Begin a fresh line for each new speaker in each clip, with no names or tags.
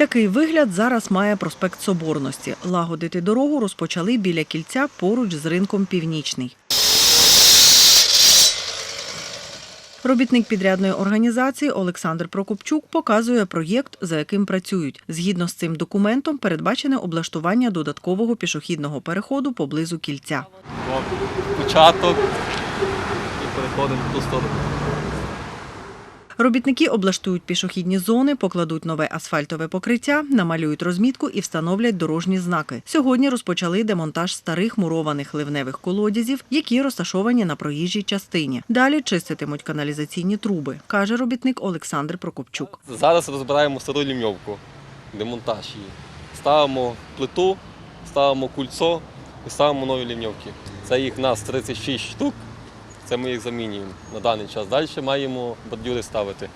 Такий вигляд зараз має проспект Соборності. Лагодити дорогу розпочали біля кільця поруч з ринком Північний. Робітник підрядної організації Олександр Прокопчук показує проєкт, за яким працюють. Згідно з цим документом передбачене облаштування додаткового пішохідного переходу поблизу кільця.
Початок і переходимо в ту сторону.
Робітники облаштують пішохідні зони, покладуть нове асфальтове покриття, намалюють розмітку і встановлять дорожні знаки. Сьогодні розпочали демонтаж старих мурованих ливневих колодязів, які розташовані на проїжджій частині. Далі чиститимуть каналізаційні труби, каже робітник Олександр Прокопчук.
Зараз розбираємо стару лімьовку, демонтаж її. Ставимо плиту, ставимо кульцо і ставимо нові лімьовки. Це їх нас 36 штук. Це ми їх замінюємо на даний час. Далі маємо бордюри ставити.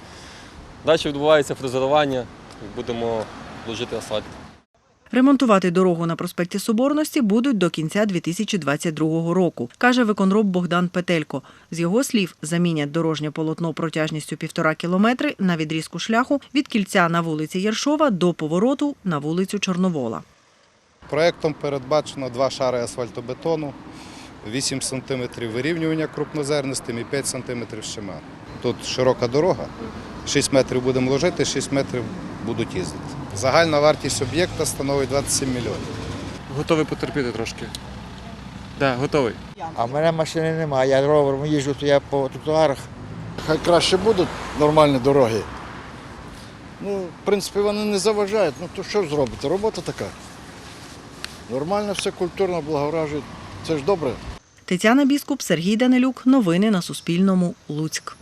Далі відбувається фрезерування і будемо ложити асфальт.
Ремонтувати дорогу на проспекті Соборності будуть до кінця 2022 року, каже виконроб Богдан Петелько. З його слів, замінять дорожнє полотно протяжністю півтора кілометри на відрізку шляху від кільця на вулиці Єршова до повороту на вулицю Чорновола.
Проектом передбачено два шари асфальтобетону, 8 см вирівнювання крупнозернистим і 5 см щемер. Тут широка дорога, 6 метрів будемо ложити, 6 метрів будуть їздити. Загальна вартість об'єкта становить 27 мільйонів.
Готовий потерпіти трошки. Так, готовий.
А в мене машини немає, я ровером їжджу, то я по тротуарах.
Хай краще будуть нормальні дороги. Ну, в принципі, вони не заважають. Ну то що зробити? Робота така. Нормально все культурно благоражують. Це ж добре.
Тетяна Біскуп, Сергій Данилюк. Новини на Суспільному. Луцьк.